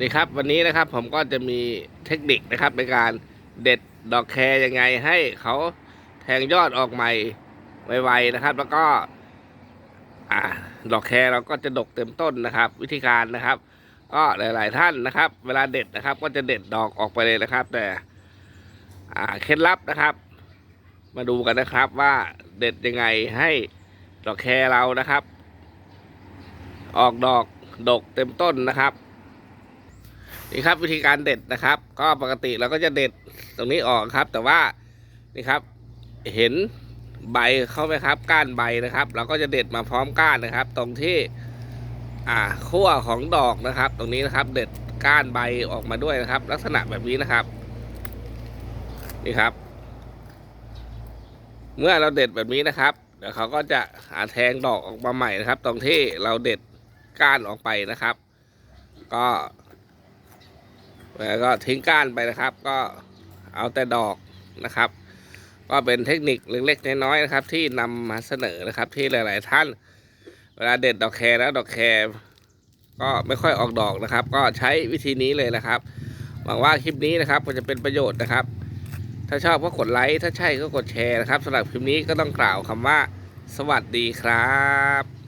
นี่ครับวันนี้นะครับผมก็จะมีเทคนิคนะครับในการเด็ดดอกแครยังไงให้เขาแทงยอดออกใหม่ไวๆนะครับ แล้วก็อ่าดอกแครเราก็จะดกเต็มต้นนะครับ วิธีการนะครับ ก็หลาย ๆ ท่านนะครับ เวลาเด็ดนะครับ ก็จะเด็ดดอกออกไปเลยนะครับ แต่อ่าเคล็ดลับนะครับ มาดูกันนะครับว่าเด็ดยังไงให้ดอกแครเรานะครับ ออกดอกดกเต็มต้นนะครับ นี่ครับวิธีการเด็ดนะครับ ก็ปกติเราก็จะเด็ดตรงนี้ออกครับ แต่ว่านี่ครับเห็นใบเข้าไหมครับ ก้านใบนะครับ เราก็จะเด็ดมาพร้อมก้านนะครับ ตรงที่อ่าขั้วของดอกนะครับ ตรงนี้นะครับ เด็ดก้านใบออกมาด้วยนะครับ ลักษณะแบบนี้นะครับนี่ครับ เมื่อเราเด็ดแบบนี้นะครับเดี๋ยวเขาก็จะอาแทงดอกออกมาใหม่นะครับ ตรงที่เราเด็ดก้านออกไปนะครับ ก็ แล้วก็ทิ้งก้านไปนะครับ ก็เอาแต่ดอกนะครับ ก็เป็นเทคนิคเล็กๆน้อยๆนะครับ ที่นำมาเสนอนะครับ ที่หลาย ๆ ท่าน เวลาเด็ดดอกแครแล้วดอกแครก็ไม่ค่อยออกดอกนะครับ ก็ใช้วิธีนี้เลยนะครับหวังว่าคลิปนี้นะครับจะเป็นประโยชน์นะครับ ถ้าชอบก็กดไลค์ถ้าใช่ก็กดแชร์นะครับสำหรับคลิปนี้ก็ต้องกล่าวคำว่า สวัสดีครับ